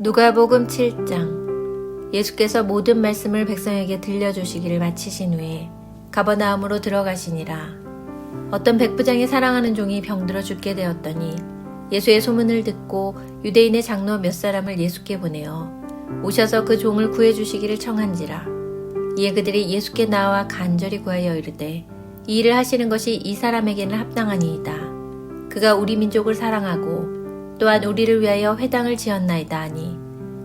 누가복음 7장. 예수께서 모든 말씀을 백성에게 들려주시기를 마치신 후에 가버나움으로 들어가시니라. 어떤 백부장이 사랑하는 종이 병들어 죽게 되었더니 예수의 소문을 듣고 유대인의 장로 몇 사람을 예수께 보내어 오셔서 그 종을 구해 주시기를 청한지라. 이에 그들이 예수께 나와 간절히 구하여 이르되 이 일을 하시는 것이 이 사람에게는 합당하니이다. 그가 우리 민족을 사랑하고 또한 우리를 위하여 회당을 지었나이다 하니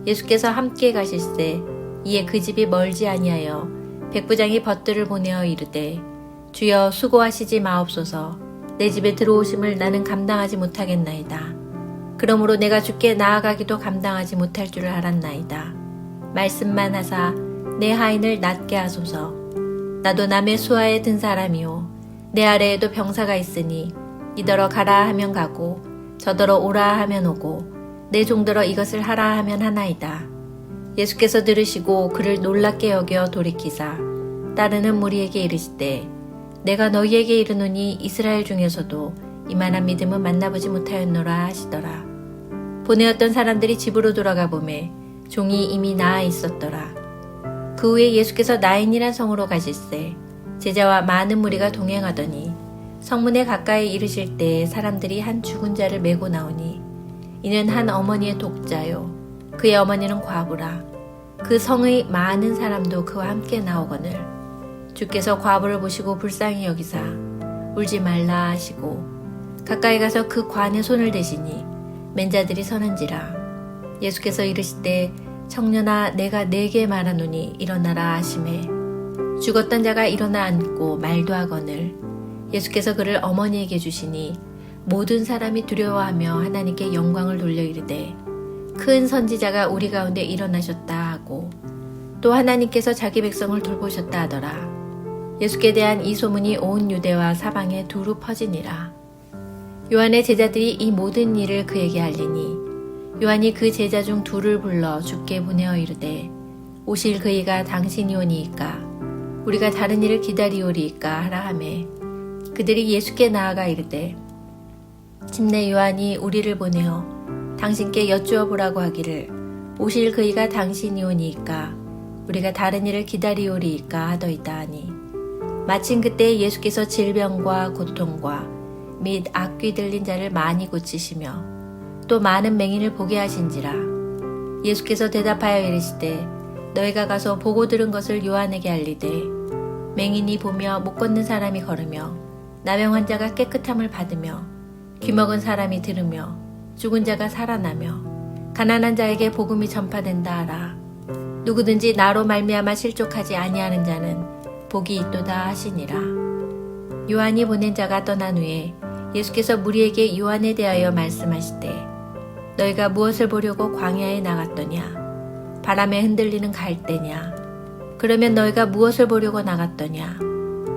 예수께서 함께 가실새 이에 그 집이 멀지 아니하여 백부장이 벗들을 보내어 이르되 주여 수고하시지 마옵소서. 내 집에 들어오심을 나는 감당하지 못하겠나이다. 그러므로 내가 주께 나아가기도 감당하지 못할 줄을 알았나이다. 말씀만 하사 내 하인을 낫게 하소서. 나도 남의 수하에 든 사람이요. 내 아래에도 병사가 있으니 이더러 가라 하면 가고 저더러 오라 하면 오고 내 종들어 이것을 하라 하면 하나이다. 예수께서 들으시고 그를 놀랍게 여겨 돌이키사 따르는 무리에게 이르시되 내가 너희에게 이르노니 이스라엘 중에서도 이만한 믿음은 만나보지 못하였노라 하시더라. 보내었던 사람들이 집으로 돌아가 보매 종이 이미 나아 있었더라. 그 후에 예수께서 나인이란 성으로 가실새 제자와 많은 무리가 동행하더니 성문에 가까이 이르실 때 사람들이 한 죽은 자를 메고 나오니 이는 한 어머니의 독자요. 그의 어머니는 과부라. 그 성의 많은 사람도 그와 함께 나오거늘 주께서 과부를 보시고 불쌍히 여기사 울지 말라 하시고 가까이 가서 그 관에 손을 대시니 맨자들이 서는지라. 예수께서 이르시되 청년아 내가 네게 말하노니 일어나라 하심에 죽었던 자가 일어나 앉고 말도 하거늘 예수께서 그를 어머니에게 주시니 모든 사람이 두려워하며 하나님께 영광을 돌려 이르되 큰 선지자가 우리 가운데 일어나셨다 하고 또 하나님께서 자기 백성을 돌보셨다 하더라. 예수께 대한 이 소문이 온 유대와 사방에 두루 퍼지니라. 요한의 제자들이 이 모든 일을 그에게 알리니 요한이 그 제자 중 둘을 불러 주께 보내어 이르되 오실 그이가 당신이 오니이까 우리가 다른 일을 기다리오리이까 하라 하매 그들이 예수께 나아가 이르되 침례 요한이 우리를 보내어 당신께 여쭈어 보라고 하기를 오실 그이가 당신이 오니이까 우리가 다른 일을 기다리오리이까 하더이다 하니 마침 그때 예수께서 질병과 고통과 및 악귀 들린 자를 많이 고치시며 또 많은 맹인을 보게 하신지라. 예수께서 대답하여 이르시되 너희가 가서 보고 들은 것을 요한에게 알리되 맹인이 보며 못 걷는 사람이 걸으며 나병 환자가 깨끗함을 받으며 귀먹은 사람이 들으며 죽은 자가 살아나며 가난한 자에게 복음이 전파된다 하라. 누구든지 나로 말미암아 실족하지 아니하는 자는 복이 있도다 하시니라. 요한이 보낸 자가 떠난 후에 예수께서 무리에게 요한에 대하여 말씀하시되 너희가 무엇을 보려고 광야에 나갔더냐? 바람에 흔들리는 갈대냐? 그러면 너희가 무엇을 보려고 나갔더냐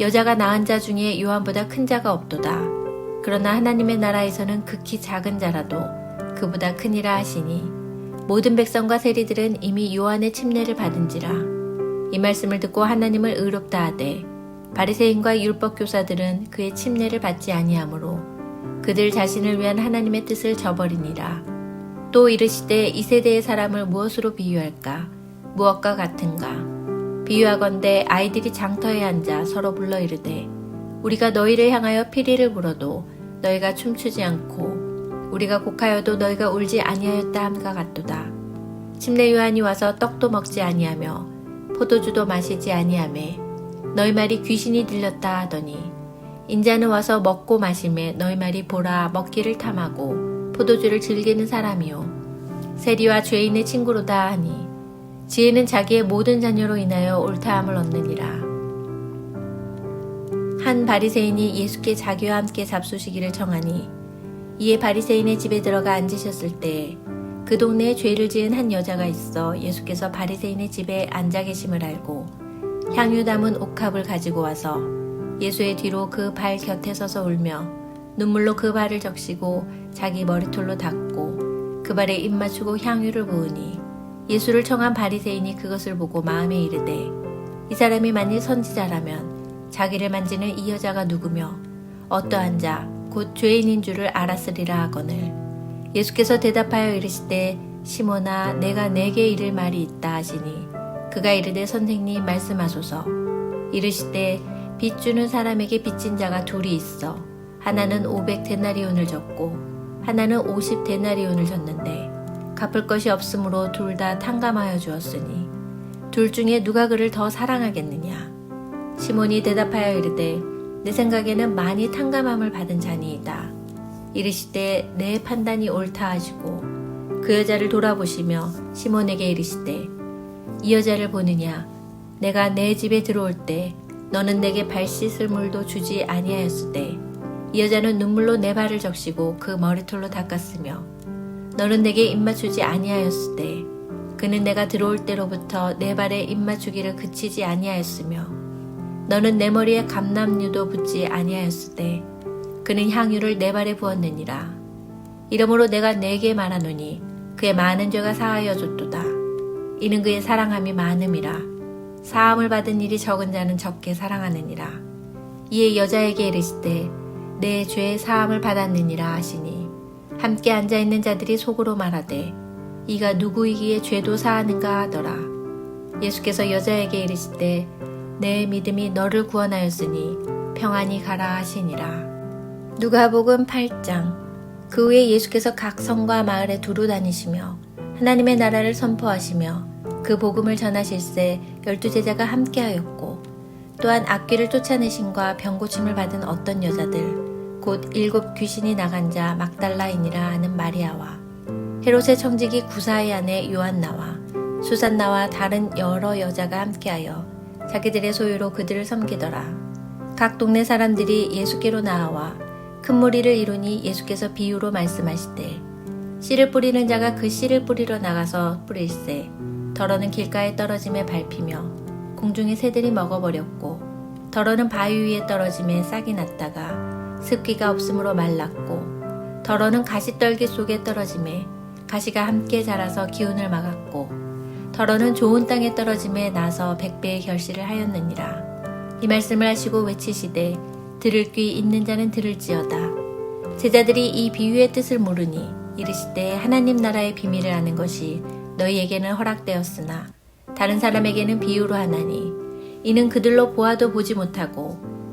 여자가 낳은 자 중에 요한보다 큰 자가 없도다. 그러나 하나님의 나라에서는 극히 작은 자라도 그보다 크니라 하시니 모든 백성과 세리들은 이미 요한의 침례를 받은지라. 이 말씀을 듣고 하나님을 의롭다 하되 바리새인과 율법 교사들은 그의 침례를 받지 아니하므로 그들 자신을 위한 하나님의 뜻을 저버리니라. 또 이르시되 이 세대의 사람을 무엇으로 비유할까? 무엇과 같은가 비유하건대 아이들이 장터에 앉아 서로 불러 이르되 우리가 너희를 향하여 피리를 불어도 너희가 춤추지 않고 우리가 곡하여도 너희가 울지 아니하였다 함과 같도다. 침례 요한이 와서 떡도 먹지 아니하며 포도주도 마시지 아니하매 너희 말이 귀신이 들렸다 하더니 인자는 와서 먹고 마심에 너희 말이 보라 먹기를 탐하고 포도주를 즐기는 사람이요 세리와 죄인의 친구로다 하니 지혜는 자기의 모든 자녀로 인하여 옳다함을 얻느니라. 한 바리새인이 예수께 자기와 함께 잡수시기를 청하니 이에 바리새인의 집에 들어가 앉으셨을 때 그 동네에 죄를 지은 한 여자가 있어 예수께서 바리새인의 집에 앉아 계심을 알고 향유 담은 옥합을 가지고 와서 예수의 뒤로 그 발 곁에 서서 울며 눈물로 그 발을 적시고 자기 머리털로 닦고 그 발에 입 맞추고 향유를 부으니 예수를 청한 바리새인이 그것을 보고 마음에 이르되 이 사람이 만일 선지자라면 자기를 만지는 이 여자가 누구며 어떠한 자 곧 죄인인 줄을 알았으리라 하거늘. 예수께서 대답하여 이르시되 시몬아 내가 내게 이를 말이 있다 하시니 그가 이르되 선생님 말씀하소서. 이르시되 빚 주는 사람에게 빚진 자가 둘이 있어. 하나는 500 데나리온을 졌고 하나는 50 데나리온을 졌는데 갚을 것이 없으므로 둘 다 탕감하여 주었으니 둘 중에 누가 그를 더 사랑하겠느냐? 시몬이 대답하여 이르되 내 생각에는 많이 탕감함을 받은 자니이다. 이르시되 내 판단이 옳다 하시고 그 여자를 돌아보시며 시몬에게 이르시되 이 여자를 보느냐? 내가 내 집에 들어올 때 너는 내게 발 씻을 물도 주지 아니하였으되 이 여자는 눈물로 내 발을 적시고 그 머리털로 닦았으며 너는 내게 입맞추지 아니하였으되 그는 내가 들어올 때로부터 내 발에 입맞추기를 그치지 아니하였으며 너는 내 머리에 감남류도 붓지 아니하였으되 그는 향유를 내 발에 부었느니라. 이러므로 내가 내게 말하노니 그의 많은 죄가 사하여 줬도다. 이는 그의 사랑함이 많음이라. 사함을 받은 일이 적은 자는 적게 사랑하느니라. 이에 여자에게 이르시되 내 죄의 사함을 받았느니라 하시니 함께 앉아 있는 자들이 속으로 말하되 이가 누구이기에 죄도 사하는가 하더라. 예수께서 여자에게 이르시되 내 믿음이 너를 구원하였으니 평안히 가라 하시니라. 누가복음 8장. 그 후에 예수께서 각 성과 마을에 두루 다니시며 하나님의 나라를 선포하시며 그 복음을 전하실세 열두 제자가 함께하였고 또한 악귀를 쫓아내신과 병고침을 받은 어떤 여자들 곧 일곱 귀신이 나간 자 막달라인이라 하는 마리아와 헤롯의 청지기 구사의 아내 요한나와 수산나와 다른 여러 여자가 함께하여 자기들의 소유로 그들을 섬기더라. 각 동네 사람들이 예수께로 나아와 큰 무리를 이루니 예수께서 비유로 말씀하시되 씨를 뿌리는 자가 그 씨를 뿌리러 나가서 뿌릴새 덜어는 길가에 떨어짐에 밟히며 공중의 새들이 먹어버렸고 덜어는 바위 위에 떨어짐에 싹이 났다가 습기가 없으므로 말랐고 덜어는 가시떨기 속에 떨어짐에 가시가 함께 자라서 기운을 막았고 덜어는 좋은 땅에 떨어짐에 나서 백배의 결실을 하였느니라. 이 말씀을 하시고 외치시되 들을 귀 있는 자는 들을지어다. 제자들이 이 비유의 뜻을 모르니 이르시되 하나님 나라의 비밀을 아는 것이 너희에게는 허락되었으나 다른 사람에게는 비유로 하나니 이는 그들로 보아도 보지 못하고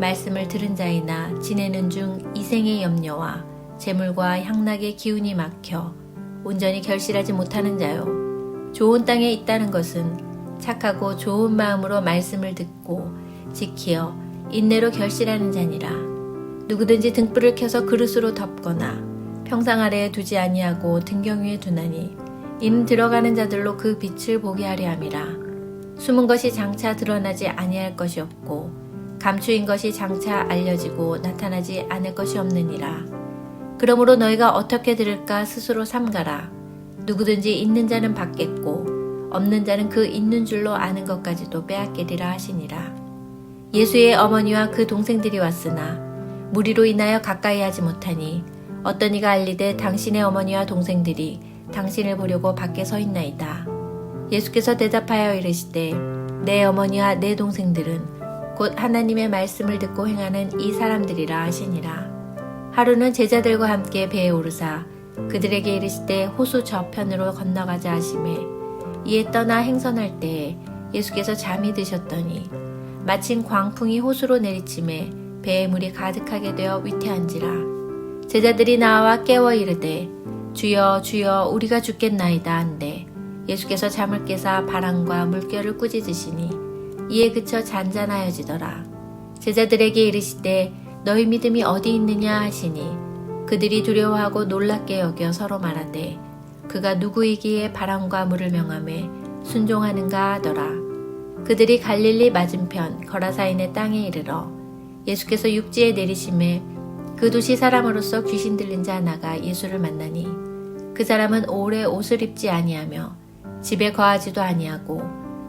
말씀을 들은 자이나 지내는 중 이생의 염려와 재물과 향락의 기운이 막혀 온전히 결실하지 못하는 자요. 좋은 땅에 있다는 것은 착하고 좋은 마음으로 말씀을 듣고 지키어 인내로 결실하는 자니라. 누구든지 등불을 켜서 그릇으로 덮거나 평상 아래에 두지 아니하고 등경 위에 두나니 임 들어가는 자들로 그 빛을 보게 하려 함이라. 숨은 것이 장차 드러나지 아니할 것이 없고 감추인 것이 장차 알려지고 나타나지 않을 것이 없느니라. 그러므로 너희가 어떻게 들을까 스스로 삼가라. 누구든지 있는 자는 받겠고 없는 자는 그 있는 줄로 아는 것까지도 빼앗기리라 하시니라. 예수의 어머니와 그 동생들이 왔으나 무리로 인하여 가까이 하지 못하니 어떤 이가 알리되 당신의 어머니와 동생들이 당신을 보려고 밖에 서 있나이다. 예수께서 대답하여 이르시되 내 어머니와 내 동생들은 곧 하나님의 말씀을 듣고 행하는 이 사람들이라 하시니라. 하루는 제자들과 함께 배에 오르사 그들에게 이르시되 호수 저편으로 건너가자 하심에 이에 떠나 행선할 때에 예수께서 잠이 드셨더니 마침 광풍이 호수로 내리침에 배에 물이 가득하게 되어 위태한지라 제자들이 나와 깨워 이르되 주여 주여 우리가 죽겠나이다 한데 예수께서 잠을 깨사 바람과 물결을 꾸짖으시니 이에 그쳐 잔잔하여지더라. 제자들에게 이르시되 너희 믿음이 어디 있느냐 하시니 그들이 두려워하고 놀랍게 여겨 서로 말하되 그가 누구이기에 바람과 물을 명함에 순종하는가 하더라. 그들이 갈릴리 맞은편 거라사인의 땅에 이르러 예수께서 육지에 내리심에 그 도시 사람으로서 귀신 들린 자 하나가 예수를 만나니 그 사람은 오래 옷을 입지 아니하며 집에 거하지도 아니하고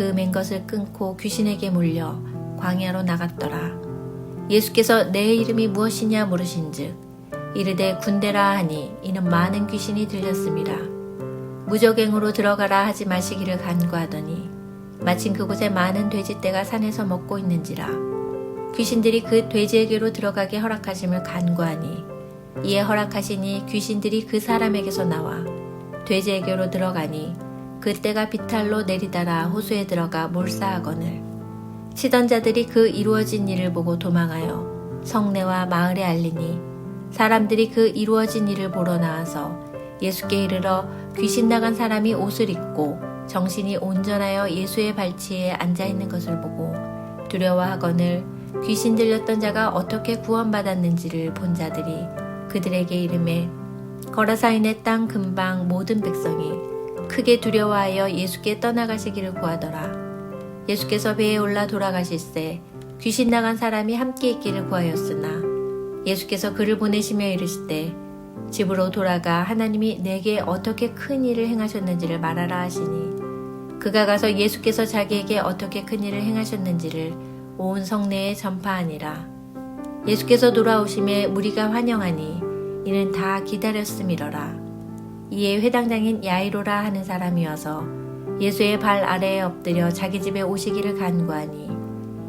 그맨 것을 끊고 귀신에게 물려 광야로 나갔더라. 예수께서 내 이름이 무엇이냐 물으신즉 이르되 군대라 하니 이는 많은 귀신이 들렸습니다. 무적행으로 들어가라 하지 마시기를 간구하더니 마침 그곳에 많은 돼지떼가 산에서 먹고 있는지라 귀신들이 그 돼지에게로 들어가게 허락하심을 간구하니 이에 허락하시니 귀신들이 그 사람에게서 나와 돼지에게로 들어가니 그때가 비탈로 내리다라 호수에 들어가 몰사하거늘. 치던 자들이 그 이루어진 일을 보고 도망하여 성내와 마을에 알리니 사람들이 그 이루어진 일을 보러 나와서 예수께 이르러 귀신 나간 사람이 옷을 입고 정신이 온전하여 예수의 발치에 앉아 있는 것을 보고 두려워하거늘 귀신 들렸던 자가 어떻게 구원받았는지를 본 자들이 그들에게 이름에 거라사인의 땅 근방 모든 백성이 크게 두려워하여 예수께 떠나가시기를 구하더라. 예수께서 배에 올라 돌아가실새 귀신 나간 사람이 함께 있기를 구하였으나 예수께서 그를 보내시며 이르시되 집으로 돌아가 하나님이 내게 어떻게 큰 일을 행하셨는지를 말하라 하시니 그가 가서 예수께서 자기에게 어떻게 큰 일을 행하셨는지를 온 성내에 전파하니라 예수께서 돌아오심에 무리가 환영하니 이는 다 기다렸음이러라 이에 회당장인 야이로라 하는 사람이 어서 예수의 발 아래에 엎드려 자기 집에 오시기를 간구하니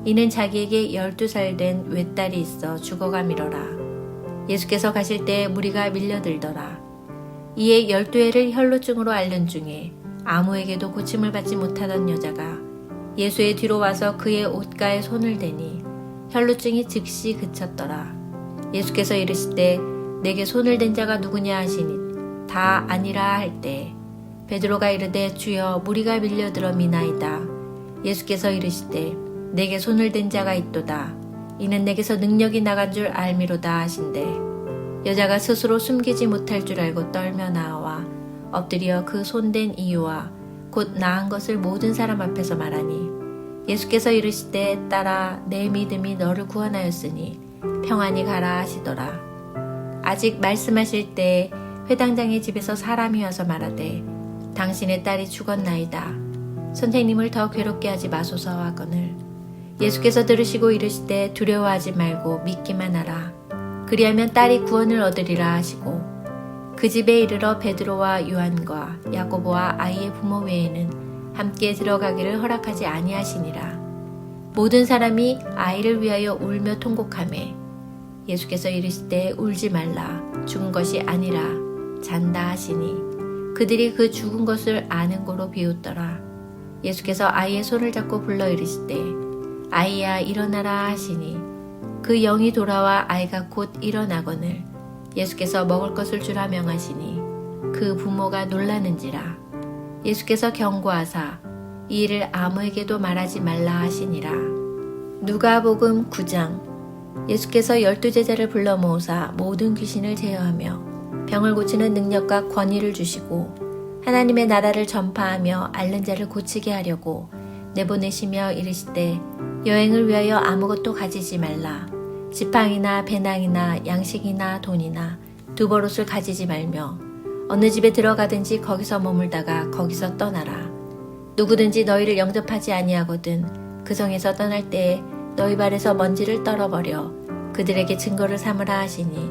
이는 자기에게 열두 살 된 외딸이 있어 죽어가미러라. 예수께서 가실 때 무리가 밀려들더라. 이에 열두 해를 혈루증으로 앓는 중에 아무에게도 고침을 받지 못하던 여자가 예수의 뒤로 와서 그의 옷가에 손을 대니 혈루증이 즉시 그쳤더라. 예수께서 이르시되 내게 손을 댄 자가 누구냐 하시니 다 아니라 할 때 베드로가 이르되 주여 무리가 밀려들어 미나이다. 예수께서 이르시되 내게 손을 댄 자가 있도다. 이는 내게서 능력이 나간 줄 알미로다 하신대. 여자가 스스로 숨기지 못할 줄 알고 떨며 나와 엎드려 그 손댄 이유와 곧 나은 것을 모든 사람 앞에서 말하니 예수께서 이르시되 딸아 내 믿음이 너를 구원하였으니 평안히 가라 하시더라. 아직 말씀하실 때 회당장의 집에서 사람이 와서 말하되 당신의 딸이 죽었나이다. 선생님을 더 괴롭게 하지 마소서 하거늘 예수께서 들으시고 이르시되 두려워하지 말고 믿기만 하라. 그리하면 딸이 구원을 얻으리라 하시고 그 집에 이르러 베드로와 요한과 야고보와 아이의 부모 외에는 함께 들어가기를 허락하지 아니하시니라. 모든 사람이 아이를 위하여 울며 통곡하매 예수께서 이르시되 울지 말라 죽은 것이 아니라 잔다 하시니 그들이 그 죽은 것을 아는 고로 비웃더라. 예수께서 아이의 손을 잡고 불러 이르시되 아이야 일어나라 하시니 그 영이 돌아와 아이가 곧 일어나거늘 예수께서 먹을 것을 주라 명하시니 그 부모가 놀라는지라. 예수께서 경고하사 이 일을 아무에게도 말하지 말라 하시니라. 누가복음 9장. 예수께서 열두 제자를 불러 모으사 모든 귀신을 제어하며 병을 고치는 능력과 권위를 주시고 하나님의 나라를 전파하며 앓는 자를 고치게 하려고 내보내시며 이르시되 여행을 위하여 아무것도 가지지 말라. 지팡이나 배낭이나 양식이나 돈이나 두 버릇을 가지지 말며 어느 집에 들어가든지 거기서 머물다가 거기서 떠나라. 누구든지 너희를 영접하지 아니하거든 그 성에서 떠날 때에 너희 발에서 먼지를 떨어버려 그들에게 증거를 삼으라 하시니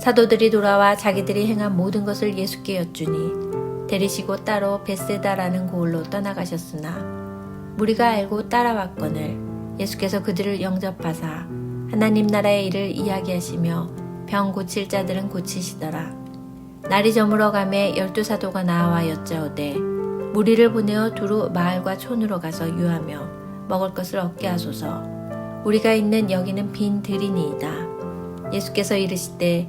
사도들이 돌아와 자기들이 행한 모든 것을 예수께 여쭈니 데리시고 따로 베세다라는 고을로 떠나가셨으나 무리가 알고 따라왔거늘 예수께서 그들을 영접하사 하나님 나라의 일을 이야기하시며 병 고칠 자들은 고치시더라. 날이 저물어 가매 열두 사도가 나와 여짜오되 무리를 보내어 두루 마을과 촌으로 가서 유하며 먹을 것을 얻게 하소서. 우리가 있는 여기는 빈 들이니이다. 예수께서 이르시되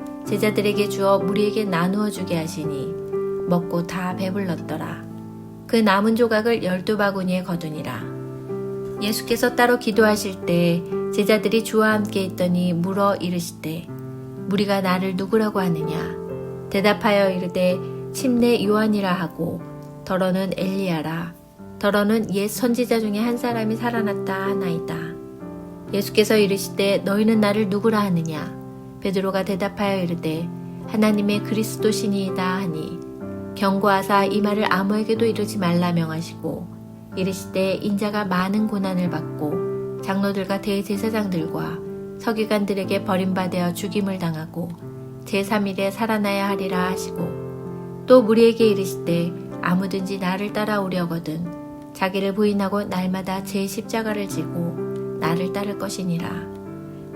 제자들에게 주어 무리에게 나누어 주게 하시니 먹고 다 배불렀더라. 그 남은 조각을 열두 바구니에 거두니라. 예수께서 따로 기도하실 때 제자들이 주와 함께 있더니 물어 이르시되 무리가 나를 누구라고 하느냐 대답하여 이르되 침례 요한이라 하고 더러는 엘리야라 더러는 옛 선지자 중에 한 사람이 살아났다 하나이다. 예수께서 이르시되 너희는 나를 누구라 하느냐 베드로가 대답하여 이르되 하나님의 그리스도 신이이다 하니 경고하사 이 말을 아무에게도 이르지 말라 명하시고 이르시되 인자가 많은 고난을 받고 장로들과 대제사장들과 서기관들에게 버림받아 죽임을 당하고 제3일에 살아나야 하리라 하시고 또 무리에게 이르시되 아무든지 나를 따라오려거든 자기를 부인하고 날마다 제 십자가를 지고 나를 따를 것이니라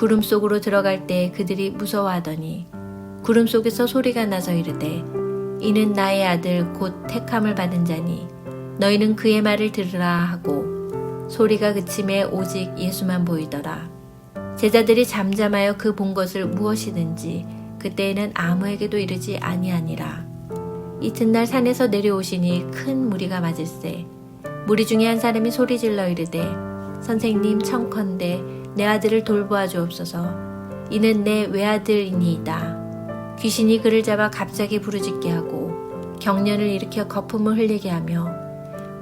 구름 속으로 들어갈 때 그들이 무서워하더니 구름 속에서 소리가 나서 이르되 이는 나의 아들 곧 택함을 받은 자니 너희는 그의 말을 들으라 하고 소리가 그침에 오직 예수만 보이더라. 제자들이 잠잠하여 그 본 것을 무엇이든지 그때에는 아무에게도 이르지 아니하니라. 이튿날 산에서 내려오시니 큰 무리가 맞을세. 무리 중에 한 사람이 소리질러 이르되 선생님 청컨대 내 아들을 돌보아 주옵소서. 이는 내 외아들이니이다. 귀신이 그를 잡아 갑자기 부르짖게 하고 경련을 일으켜 거품을 흘리게 하며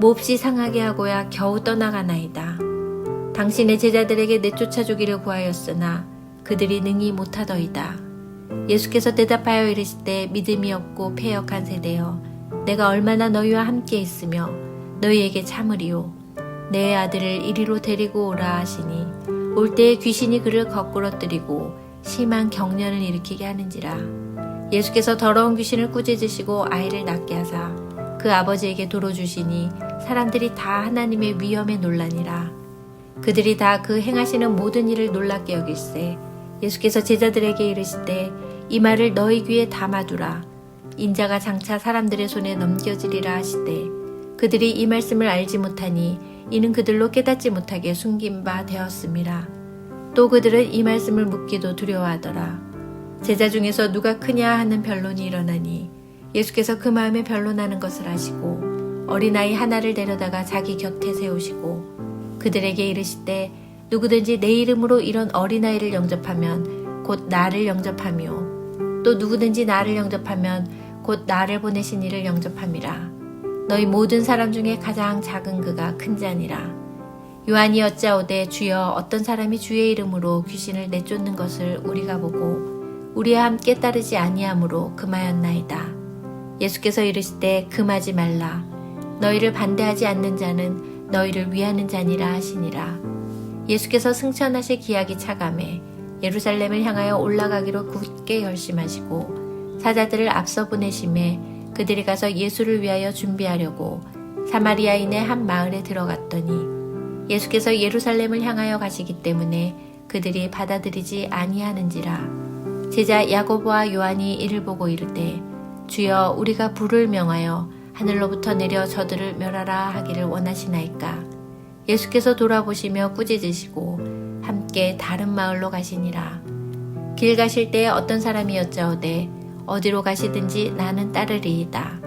몹시 상하게 하고야 겨우 떠나가나이다. 당신의 제자들에게 내쫓아 주기를 구하였으나 그들이 능히 못하더이다. 예수께서 대답하여 이르시되 믿음이 없고 패역한 세대여 내가 얼마나 너희와 함께 있으며 너희에게 참으리요. 내 아들을 이리로 데리고 오라 하시니 올 때에 귀신이 그를 거꾸러뜨리고 심한 경련을 일으키게 하는지라. 예수께서 더러운 귀신을 꾸짖으시고 아이를 낳게 하사 그 아버지에게 도로 주시니 사람들이 다 하나님의 위엄에 놀라니라. 그들이 다 그 행하시는 모든 일을 놀랍게 여길세 예수께서 제자들에게 이르시되 이 말을 너희 귀에 담아두라. 인자가 장차 사람들의 손에 넘겨지리라 하시되 그들이 이 말씀을 알지 못하니 이는 그들로 깨닫지 못하게 숨긴 바 되었음이라 또 그들은 이 말씀을 묻기도 두려워하더라. 제자 중에서 누가 크냐 하는 변론이 일어나니 예수께서 그 마음에 변론하는 것을 아시고 어린아이 하나를 데려다가 자기 곁에 세우시고 그들에게 이르시되 누구든지 내 이름으로 이런 어린아이를 영접하면 곧 나를 영접하며 또 누구든지 나를 영접하면 곧 나를 보내신 이를 영접함이라 너희 모든 사람 중에 가장 작은 그가 큰 자니라. 요한이 여짜오되 주여 어떤 사람이 주의 이름으로 귀신을 내쫓는 것을 우리가 보고 우리와 함께 따르지 아니하므로 금하였나이다. 예수께서 이르시되 금하지 말라. 너희를 반대하지 않는 자는 너희를 위하는 자니라 하시니라. 예수께서 승천하실 기약이 차감해 예루살렘을 향하여 올라가기로 굳게 결심하시고 사자들을 앞서 보내심에 그들이 가서 예수를 위하여 준비하려고 사마리아인의 한 마을에 들어갔더니 예수께서 예루살렘을 향하여 가시기 때문에 그들이 받아들이지 아니하는지라. 제자 야고보와 요한이 이를 보고 이르되 주여 우리가 불을 명하여 하늘로부터 내려 저들을 멸하라 하기를 원하시나이까? 예수께서 돌아보시며 꾸짖으시고 함께 다른 마을로 가시니라. 길 가실 때에 어떤 사람이 여짜오되 어디로 가시든지 나는 따르리이다.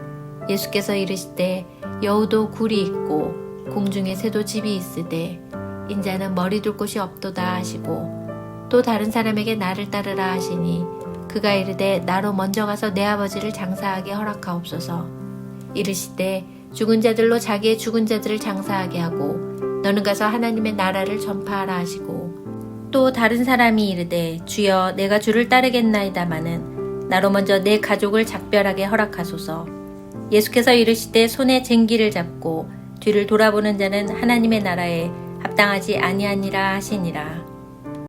예수께서 이르시되 여우도 굴이 있고 공중에 새도 집이 있으되 인자는 머리 둘 곳이 없도다 하시고 또 다른 사람에게 나를 따르라 하시니 그가 이르되 나로 먼저 가서 내 아버지를 장사하게 허락하옵소서. 이르시되 죽은 자들로 자기의 죽은 자들을 장사하게 하고 너는 가서 하나님의 나라를 전파하라 하시고 또 다른 사람이 이르되 주여 내가 주를 따르겠나이다마는 나로 먼저 내 가족을 작별하게 허락하소서. 예수께서 이르시되 손에 쟁기를 잡고 뒤를 돌아보는 자는 하나님의 나라에 합당하지 아니하니라 하시니라